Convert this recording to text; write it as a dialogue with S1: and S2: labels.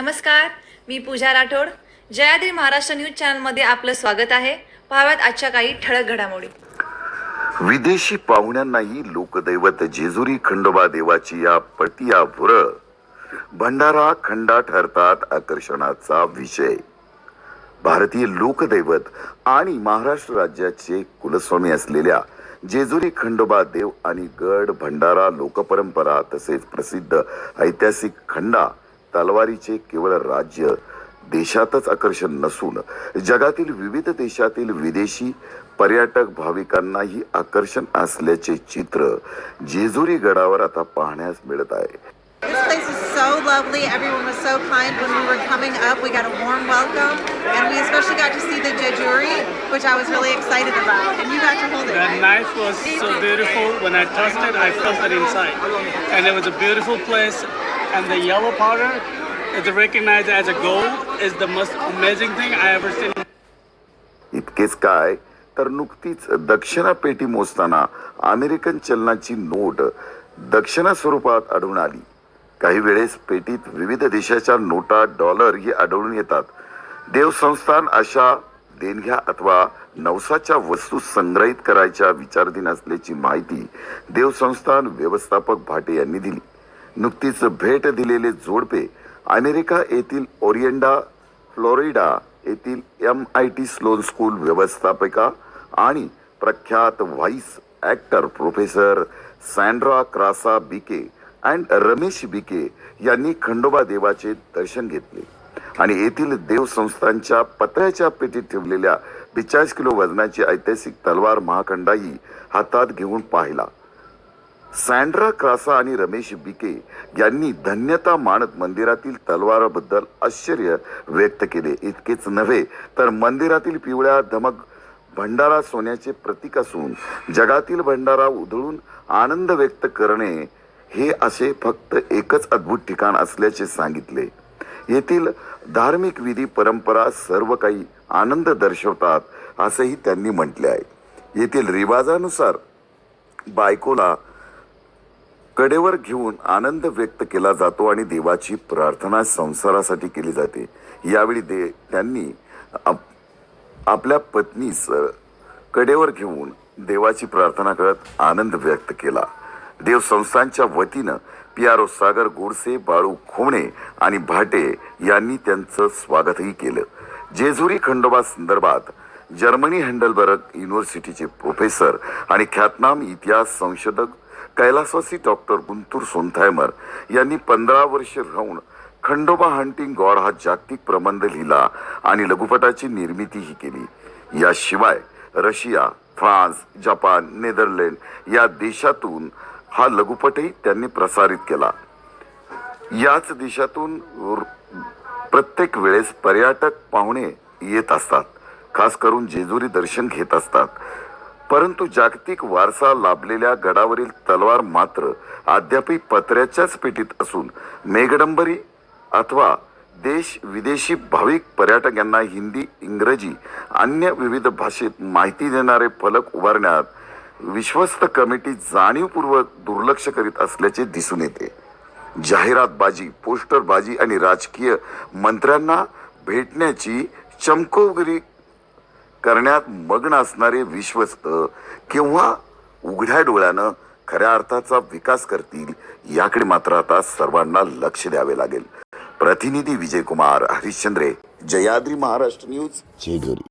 S1: नमस्कार मी पूजा राठोड. जयाद्री महाराष्ट्र न्यूज चॅनलमध्ये आपलं स्वागत आहे. पाहाव्यात आजच्या काही ठळक घडामोडी.
S2: विदेशी पाहुण्यांनाही लोकदैवत जेजुरी खंडोबा देवाची या पटिया भुर भंडारा खंडा ठरतात आकर्षणाचा विषय. भारतीय लोकदैवत आणि महाराष्ट्र राज्याचे कुलस्वामी असलेल्या जेजुरी खंडोबा देव आणि गड भंडारा लोकपरंपरा तसेच प्रसिद्ध ऐतिहासिक खंडा तलवारीचे केवळ राज्य देशातच आकर्षण नसून जगातील विविध देशातील विदेशी पर्यटक भाविकांनाही आकर्षण असल्याचे चित्र जेजुरी गडावर आता पाहण्यास मिळत आहे
S3: This place is so lovely. Everyone was so kind when we were coming up. We got a warm welcome, and we especially got to see the jejuri, which I was really excited about. And you got to hold it.
S4: The
S3: right?
S4: knife was so beautiful. When I touched it, I felt it inside. And it was a beautiful place. And the yellow powder is recognized as a gold is the most amazing thing I ever seen.
S2: इतकेच काय तर नुकतीच दक्षिणा पेटी मोजताना American चलनाची note दक्षिणा स्वरूपात आढळून आली. काही वेळेस पेटीत विविध देशाच्या नोटा डॉलर ही आढळून येतात. देवसंस्थान अशा देणग्या अथवा नवसाच्या वस्तू संग्रहित करायच्या विचारधीन असल्याची माहिती देवसंस्थान व्यवस्थापक भाटे यांनी दिली. नुकतीच भेट दिलेले जोडपे अमेरिका येथील ओरिएंडा फ्लोरिडा येथील M I T Sloan school व्यवस्थापिका आणि प्रख्यात vice actor professor Sandra Krasa BK and Ramesh BK यांनी खंडोबा देवाचे दर्शन घेतले. आणि येथील देवसंस्थांच्या पत्र्याच्या पेटीत ठेवलेल्या बेचाळीस किलो वजनाची ऐतिहासिक तलवार महाखंडाही हातात घेऊन पाहिला. सँड्रा क्रासा आणि रमेश बिके यांनी धन्यता मानत मंदिरातील तलवाराबद्दल आश्चर्य व्यक्त केले. इतकेच नव्हे तर मंदिरातील पिवळ्या धमक भंडारा सोन्याचे प्रतीक असून जगातील भंडारा उधळून आनंद व्यक्त करणे हे असे फक्त एकच अद्भुत ठिकाण असल्याचे सांगितले. येथील धार्मिक विधी परंपरा सर्व काही आनंद दर्शवतात असेही त्यांनी म्हटले आहे. येथील रिवाजानुसार बायकोला कडेवर घेऊन आनंद व्यक्त केला जातो आणि देवाची प्रार्थना संसारासाठी केली जाते. यावेळी दे त्यांनी आप- आपल्या पत्नीस कडेवर घेऊन देवाची प्रार्थना करत आनंद व्यक्त केला. देव संस्थांच्या वतीनं P R O Sagar Godse Balu Khomane आणि भाटे यांनी त्यांचं स्वागतही केलं. जेजुरी खंडोबा संदर्भात जर्मनी हँडलबर्ग युनिव्हर्सिटीचे प्रोफेसर आणि ख्यातनाम इतिहास संशोधक कैलासवासी डॉक्टर गुंतूर सोनथायमर यांनी पंधरा वर्ष राहून खंडोबा हंटिंग गॉड हा जागतिक प्रबंध लिहिला आणि लघुपटाची निर्मितीही केली. याशिवाय रशिया फ्रान्स जपान नेदरलँड या देशातून हा लघुपटही त्यांनी प्रसारित केला. याच देशातून प्रत्येक वेळेस पर्यटक पाहुणे येत असतात खास करून जेजुरी दर्शन घेत असतात. परंतु जागतिक वारसा लाभलेल्या गडावरील तलवार मात्र अद्यापही पत्र्याच्याच पेटीत असून मेघडंबरी अथवा देश विदेशी भाविक पर्यटक यांना हिंदी इंग्रजी अन्य विविध भाषेत माहिती देणारे फलक उभारण्यात विश्वस्त कमिटी जाणीवपूर्वक दुर्लक्ष करीत असल्याचे दिसून येते. जाहिरातबाजी पोस्टरबाजी आणि राजकीय मंत्र्यांना भेटण्याची चमकोगिरी करण्यात मग्न असणारे विश्वस्त किंवा उघड्या डोळ्यानं खऱ्या अर्थाचा विकास करतील याकडे मात्र आता सर्वांना लक्ष द्यावे लागेल. प्रतिनिधी विजयकुमार हरिश्चंद्रे जयाद्री महाराष्ट्र न्यूज जेजुरी.